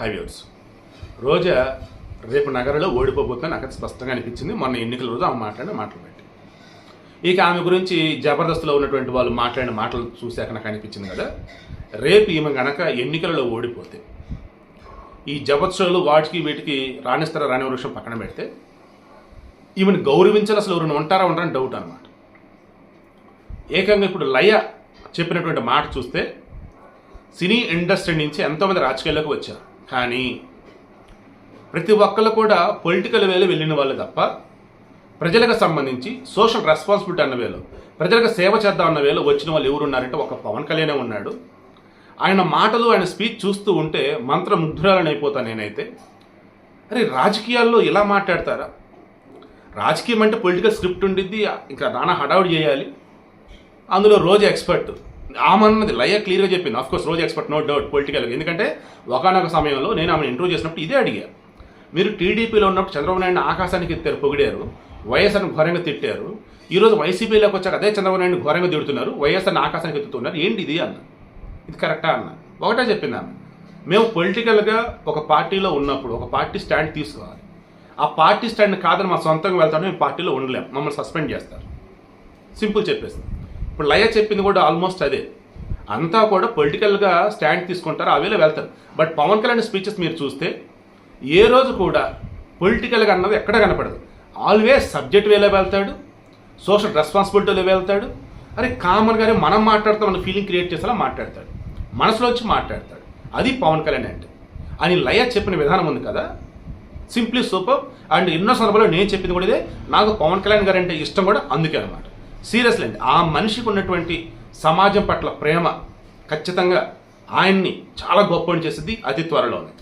Highways. రోజా రేపు నగరంలో ఓడిపోబోతుందని నాకు స్పష్టంగా అనిపించింది. మొన్న ఎన్నికల రోజు ఆమె మాట్లాడిన మాటలు పెట్టి ఇక ఆమె గురించి జబర్దస్త్లో ఉన్నటువంటి వాళ్ళు మాట్లాడిన మాటలు చూశాక నాకు అనిపించింది కదా. రేపు ఈమె గనక ఎన్నికలలో ఓడిపోతే ఈ జబర్దస్తులు వాటికి వీటికి రాణిస్తారా రాని వృక్షం పక్కన పెడితే ఈమెను గౌరవించాలి అసలు ఎవరైనా ఉంటారా ఉంటారని డౌట్ అనమాట ఏకంగా ఇప్పుడు లయ చెప్పినటువంటి మాట చూస్తే సినీ ఇండస్ట్రీ నుంచి ఎంతోమంది రాజకీయాల్లోకి వచ్చారు. కానీ ప్రతి ఒక్కళ్ళు కూడా పొలిటికల్ వేలో వెళ్ళిన వాళ్ళు తప్ప ప్రజలకు సంబంధించి సోషల్ రెస్పాన్సిబిలిటీ అన్న వేలో ప్రజలకు సేవ చేద్దాం అన్న వేలో వచ్చిన వాళ్ళు ఎవరు ఉన్నారంటే ఒక పవన్ కళ్యాణే ఉన్నాడు. ఆయన మాటలు ఆయన స్పీచ్ చూస్తూ ఉంటే మంత్రముగ్ధురాలని అయిపోతాను నేనైతే. అరే రాజకీయాల్లో ఇలా మాట్లాడతారా? రాజకీయం అంటే పొలిటికల్ స్క్రిప్ట్ ఉండిద్ది ఇంకా నానా హడావుడి చేయాలి. అందులో రోజు ఎక్స్పర్ట్ ఆమన్నది లయ క్లియర్గా చెప్పింది. ఆఫ్ కోర్స్ రోజు ఎక్స్పర్ట్ నో డౌట్ పొలిటికల్ ఎందుకంటే ఒకనొక సమయంలో నేను ఆమెను ఇంటర్వ్యూ చేసినప్పుడు ఇదే అడిగా. మీరు టీడీపీలో ఉన్నప్పుడు చంద్రబాబు నాయుడు ఆకాశానికి ఎత్తారు పొగిడారు. వైఎస్ఆర్ని ఘోరంగా తిట్టారు. ఈరోజు వైసీపీలోకి వచ్చాక అదే చంద్రబాబు నాయుడు ఘోరంగా తిడుతున్నారు. వైఎస్ఆర్ని ఆకాశానికి ఎత్తుతున్నారు. ఏంటి ఇది అన్న? ఇది కరెక్టా అన్న? ఒకటే చెప్పింది ఆమె. మేము పొలిటికల్గా ఒక పార్టీలో ఉన్నప్పుడు ఒక పార్టీ స్టాండ్ తీసుకోవాలి. ఆ పార్టీ స్టాండ్ కాదని మా సొంతంగా వెళ్తాను మేము పార్టీలో ఉండలేము మమ్మల్ని సస్పెండ్ చేస్తారు. సింపుల్ చెప్పేసింది ఇప్పుడు లయ చెప్పింది కూడా ఆల్మోస్ట్ అదే. అంతా కూడా పొలిటికల్గా స్టాండ్ తీసుకుంటారు ఆ వెళ్తారు. బట్ పవన్ కళ్యాణ్ స్పీచెస్ మీరు చూస్తే ఏ రోజు కూడా పొలిటికల్గా అన్నది ఎక్కడ కనపడదు. ఆల్వేస్ సబ్జెక్ట్ వేలో వెళ్తాడు సోషల్ రెస్పాన్సిబిలిటీలో వెళ్తాడు. అరే కామన్గానే మనం మాట్లాడతాం ఫీలింగ్ క్రియేట్ చేసేలా మాట్లాడతాడు. మనసులో వచ్చి మాట్లాడతాడు. అది పవన్ కళ్యాణ్ అంటే. అని లయ చెప్పిన విధానం ఉంది కదా? సింప్లీ సూపర్ అండ్ ఎన్నో సందర్భాల్లో నేను చెప్పింది కూడా ఇదే. నాకు పవన్ కళ్యాణ్ గారు అంటే ఇష్టం కూడా అందుకే అనమాట సీరియస్లీ అండి. ఆ మనిషికి ఉన్నటువంటి సమాజం పట్ల ప్రేమ ఖచ్చితంగా ఆయన్ని చాలా గొప్పని చేసింది అతి త్వరలోనే.